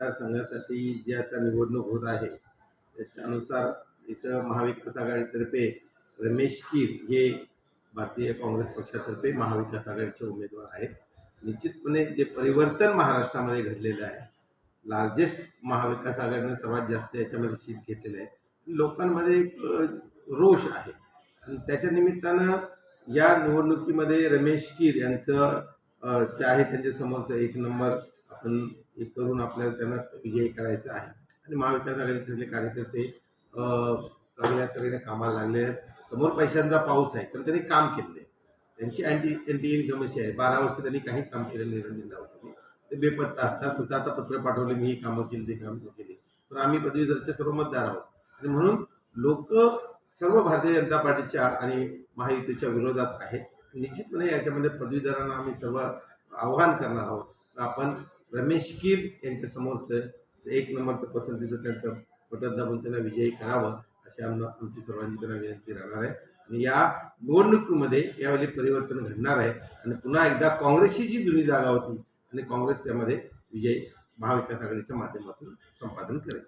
मतदारसंघासाठी जी आता निवडणूक होत आहे त्याच्यानुसार इथं महाविकास आघाडीतर्फे रमेश कीर हे भारतीय काँग्रेस पक्षातर्फे महाविकास आघाडीचे उमेदवार आहेत. निश्चितपणे जे परिवर्तन महाराष्ट्रामध्ये घडलेलं आहे लार्जेस्ट महाविकास आघाडीनं सर्वात जास्त याच्यामध्ये शीत घेतलेलं आहे लोकांमध्ये एक रोष आहे. आणि त्याच्या निमित्तानं या निवडणुकीमध्ये रमेश कीर यांचं जे आहे त्यांच्यासमोरचं एक नंबर आपण हे करून आपल्याला त्यांना विजयी करायचं आहे. आणि महाविकास आघाडीचे कार्यकर्ते चांगल्या तऱ्हेने कामाला लागले आहेत. समोर पैशांचा पाऊस आहे पण त्यांनी काम केले आहे. त्यांची अँटी अँटी इन्कमशी आहे. बारा वर्ष त्यांनी काही काम केलं नाही रणजित ते बेपत्ता असतात. सुद्धा आता पत्र पाठवले मी ही कामं केली ते कामं केली. पण आम्ही पदवीधरचे सर्व मतदार आहोत. आणि म्हणून लोक सर्व भारतीय जनता पार्टीच्या आणि महायुतीच्या विरोधात आहेत. निश्चितपणे याच्यामध्ये पदवीधरांना आम्ही सर्व आव्हान करणार आहोत. आपण रमेश कीर यांच्यासमोरचं एक नंबरचं पसंतीचं त्यांचं पटत दाबून त्यांना विजयी करावं अशी आम आमची सर्वांची त्यांना विनंती राहणार आहे. आणि या निवडणुकीमध्ये यावेळी परिवर्तन घडणार आहे आणि पुन्हा एकदा काँग्रेसची जी जुनी जागा होती आणि काँग्रेस त्यामध्ये विजय महाविकास आघाडीच्या माध्यमातून संपादन करेल.